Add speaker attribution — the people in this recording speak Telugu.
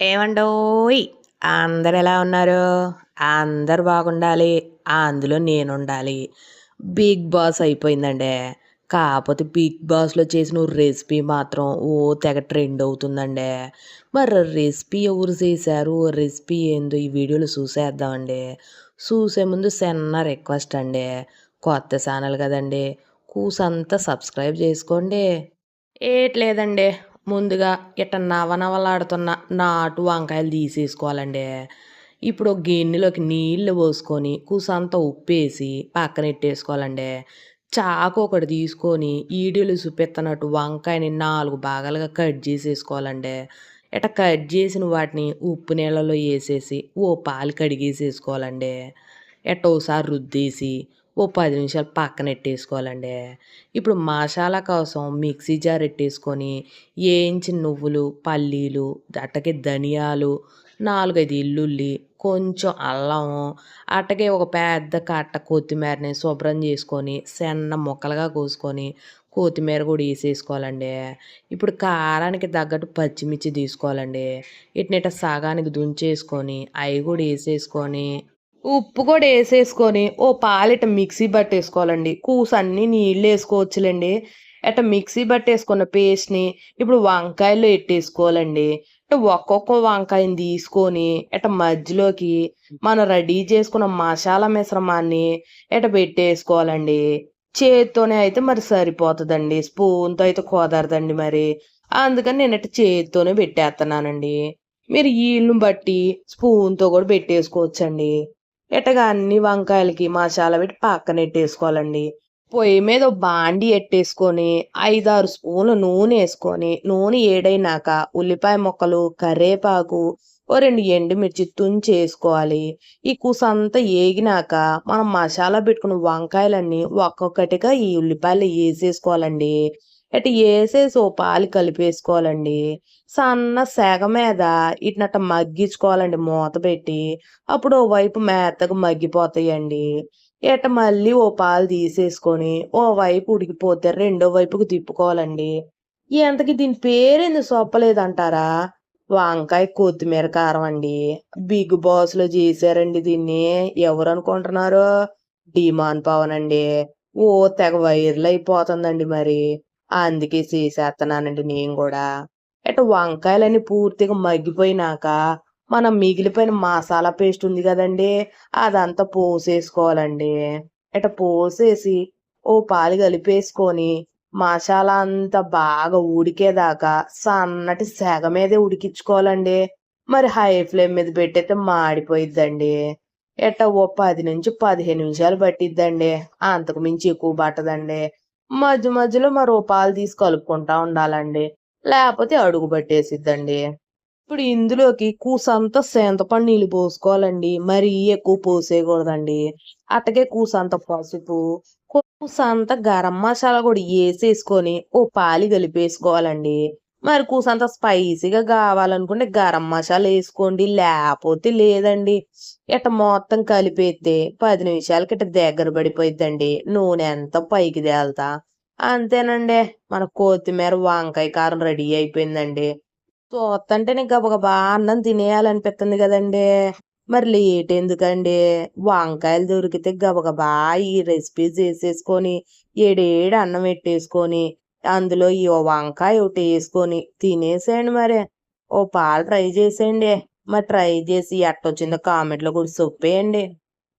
Speaker 1: ఏమండోయ్? అందరు ఎలా ఉన్నారు? అందరు బాగుండాలి. అందులో నేను ఉండాలి బిగ్ బాస్ అయిపోయిందండి. కాకపోతే బిగ్ బాస్లో చేసిన రెసిపీ మాత్రం ఓ తెగ ట్రెండ్ అవుతుందండి. మరి రెసిపీ ఎవరు చేశారు? రెసిపీ ఏందో ఈ వీడియోలో చూసేద్దామండి. చూసే ముందు చిన్న రిక్వెస్ట్ అండి. కొత్త ఛానల్ కదండి. కూసంతా సబ్స్క్రైబ్ చేసుకోండి. ఏట్లేదండి. ముందుగా ఇట్ట నవనవలాడుతున్న నాటు వంకాయలు తీసేసుకోవాలండి. ఇప్పుడు ఒక గిన్నెలోకి నీళ్ళు పోసుకొని కూసంతా ఉప్పేసి పక్కన పెట్టేసుకోవాలండి చాకు ఒకటి తీసుకొని ఈడీలు చూపెత్తనట్టు వంకాయని నాలుగు భాగాలుగా కట్ చేసేసుకోవాలండి. ఇట కట్ చేసిన వాటిని ఉప్పు నీళ్ళలో వేసేసి ఓ పాలు కడిగేసేసుకోవాలండి. ఎట్ట ఒకసారి రుద్దేసి ఓ పది నిమిషాలు పక్కన ఎట్టేసుకోవాలండి. ఇప్పుడు మసాలా కోసం మిక్సీ జార్ ఎట్టేసుకొని వేయించిన నువ్వులు పల్లీలు అట్టకే ధనియాలు నాలుగైదు ఇల్లుల్లి కొంచెం అల్లం అట్టకే ఒక పెద్ద కట్ట కొత్తిమీరని శుభ్రం చేసుకొని సన్న ముక్కలుగా కోసుకొని కొత్తిమీర కూడా వేసేసుకోవాలండి. ఇప్పుడు కారానికి తగ్గట్టు పచ్చిమిర్చి తీసుకోవాలండి. ఇట్నిట సగానికి దుంచేసుకొని అవి కూడా వేసేసుకొని ఉప్పు కూడా వేసేసుకొని ఓ పాలిట మిక్సీ పట్టేసుకోవాలండి. కూస నీళ్ళు వేసుకోవచ్చులేండి. అట్ట మిక్సీ పట్టేసుకున్న పేస్ట్ని ఇప్పుడు వంకాయలు పెట్టేసుకోవాలండి అంటే ఒక్కొక్క వంకాయని తీసుకొని ఇట మధ్యలోకి మనం రెడీ చేసుకున్న మసాలా మిశ్రమాన్ని ఇట పెట్టేసుకోవాలండి. చేత్తోనే అయితే మరి సరిపోతుందండి. స్పూన్తో అయితే కుదరదండి మరి. అందుకని నేను ఇట్ట చేతితోనే పెట్టేస్తున్నానండి మీరు ఈళ్ళను బట్టి స్పూన్తో కూడా పెట్టేసుకోవచ్చండి. ఎట్టగా అన్ని వంకాయలకి మసాలా పెట్టి పక్కన ఎట్టేసుకోవాలండి. పొయ్యి మీద బాండి ఎట్టేసుకొని ఐదారు స్పూన్లు నూనె వేసుకొని నూనె ఏడైనాక ఉల్లిపాయ ముక్కలు కరేపాకు ఓ రెండు ఎండుమిర్చి తుంచి వేసుకోవాలి. ఈ కూసంతా ఏగినాక మనం మసాలా పెట్టుకున్న వంకాయలన్నీ ఒక్కొక్కటిగా ఈ ఉల్లిపాయలు వేసేసుకోవాలండి. ఇటు వేసేసి ఓ పాలు కలిపేసుకోవాలండి. సన్న సెగ మీద ఇట్నట్ట మగ్గించుకోవాలండి మూత పెట్టి. అప్పుడు ఓవైపు మేతకు మెత్తగా మగ్గిపోతాయండి. ఇట మళ్ళీ ఓ పాలు తీసేసుకొని ఓవైపు ఉడికిపోతే రెండో వైపుకు తిప్పుకోవాలండి. ఎంతకి దీని పేరేంది సొప్పలేదంటారా? వంకాయ కొత్తిమీర కారం అండి. బిగ్ బాస్లో చేశారండి దీన్ని. ఎవరు అనుకుంటున్నారు? డిమాన్ పవన్ అండి. ఓ తెగ వైర్లు అయిపోతుందండి మరి. అందుకే చేసేస్తున్నానండి నేను కూడా. ఇటు వంకాయలన్నీ పూర్తిగా మగ్గిపోయినాక మనం మిగిలిపోయిన మసాలా పేస్ట్ ఉంది కదండి అదంతా పోసేసుకోవాలండి. ఇట పోసేసి ఓ పాలు కలిపేసుకొని మసాలా అంతా బాగా ఉడికేదాకా సన్నటి సెగ మీదే ఉడికించుకోవాలండి. మరి హై ఫ్లేమ్ మీద పెట్టయితే మాడిపోయిద్దండి. ఎట్ట ఓ పది నుంచి పదిహేను నిమిషాలు పట్టిద్దండి. అంతకు మించి ఎక్కువ పట్టదండి. మధ్య మధ్యలో మరో పాలు తీసి కలుపుకుంటా ఉండాలండి. లేకపోతే అడుగు పట్టేసిద్దండి. ఇప్పుడు ఇందులోకి కూసంత సేంతపండు నీళ్ళు పోసుకోవాలండి. మరీ ఎక్కువ పోసేయకూడదండి. అట్టగే కూసంత పసుపు కూసంత గరం మసాలా కూడా వేసేసుకొని ఓ పాలి కలిపేసుకోవాలండి. మరి కూసంత స్పైసీగా కావాలనుకుంటే గరం మసాలా వేసుకోండి లేకపోతే లేదండి. ఇట్ట మొత్తం కలిపేస్తే పది నిమిషాలకి ఇట్ట దగ్గర పడిపోయిద్దండి. నూనె ఎంత పైకి తేలుతా? అంతేనండి. మన కొత్తిమీర వంకాయ కారం రెడీ అయిపోయిందండి. చూస్తంటేనే గబగబా అన్నం తినేయాలనిపిస్తుంది కదండి. మరి లేట్ ఎందుకండి? వంకాయలు దొరికితే గబగబా ఈ రెసిపీ చేసేసుకొని ఏడేడు అన్నం పెట్టేసుకొని అందులో ఈ వంకాయ ఒకటి వేసుకొని తినేసేయండి మరి. ఓ పాలు ట్రై చేసేయండి. మరి ట్రై చేసి ఎట్టొచ్చిందో కామెంట్లో కూడా చెప్పేయండి.